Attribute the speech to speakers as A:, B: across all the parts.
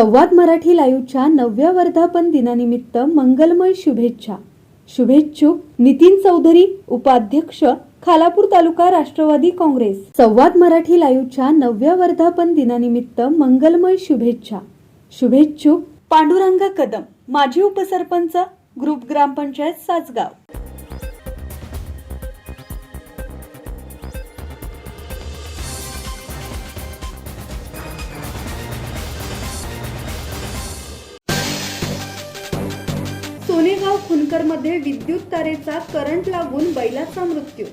A: संवाद मराठी लाईव्हच्या नवव्या वर्धापन दिनानिमित्त मंगलमय शुभेच्छा. शुभेच्छुक नितीन चौधरी उपाध्यक्ष खालापूर तालुका राष्ट्रवादी काँग्रेस. संवाद मराठी लाईव्हच्या नवव्या वर्धापन दिनानिमित्त मंगलमय शुभेच्छा. शुभेच्छुक पांडुरंग कदम माजी उपसरपंच ग्रुप ग्रामपंचायत सासगाव. सोनेगाव खुनकरमध्ये विद्युत तारेचा करंट लागून बैलाचा मृत्यू.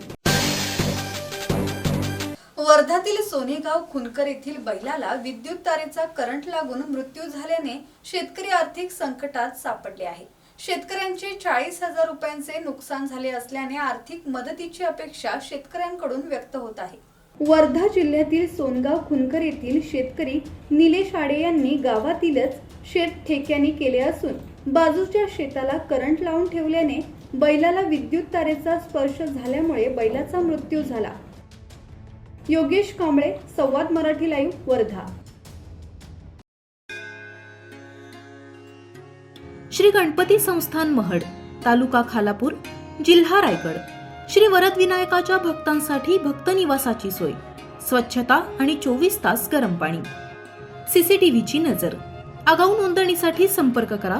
A: वर्ध्यातील सोनेगाव खुनकर येथील बैलाला विद्युत तारेचा करंट लागून मृत्यू झाल्याने शेतकरी आर्थिक संकटात सापडले आहे. शेतकऱ्यांचे चाळीस हजार रुपयांचे नुकसान झाले असल्याने आर्थिक मदतीची अपेक्षा शेतकऱ्यांकडून व्यक्त होत आहे. वर्धा जिल्ह्यातील सोनगाव खुनकर येथील शेतकरी निलेश आडे यांनी गावातीलच शेत ठेक्याने केले असून बाजूच्या शेताला करंट लावून ठेवल्याने बैलाला विद्युत तारेचा स्पर्श झाल्यामुळे बैलाचा मृत्यू झाला. योगेश कांबळे संवाद मराठी लाईव्ह वर्धा.
B: श्री गणपती संस्थान महड तालुका खालापूर जिल्हा रायगड. श्री वरद विनायकाच्या भक्तांसाठी भक्त निवासाची सोय. स्वच्छता आणि चोवीस तास गरम पाणी. सीसीटीव्हीची नजर. आगाऊ नोंदणीसाठी संपर्क करा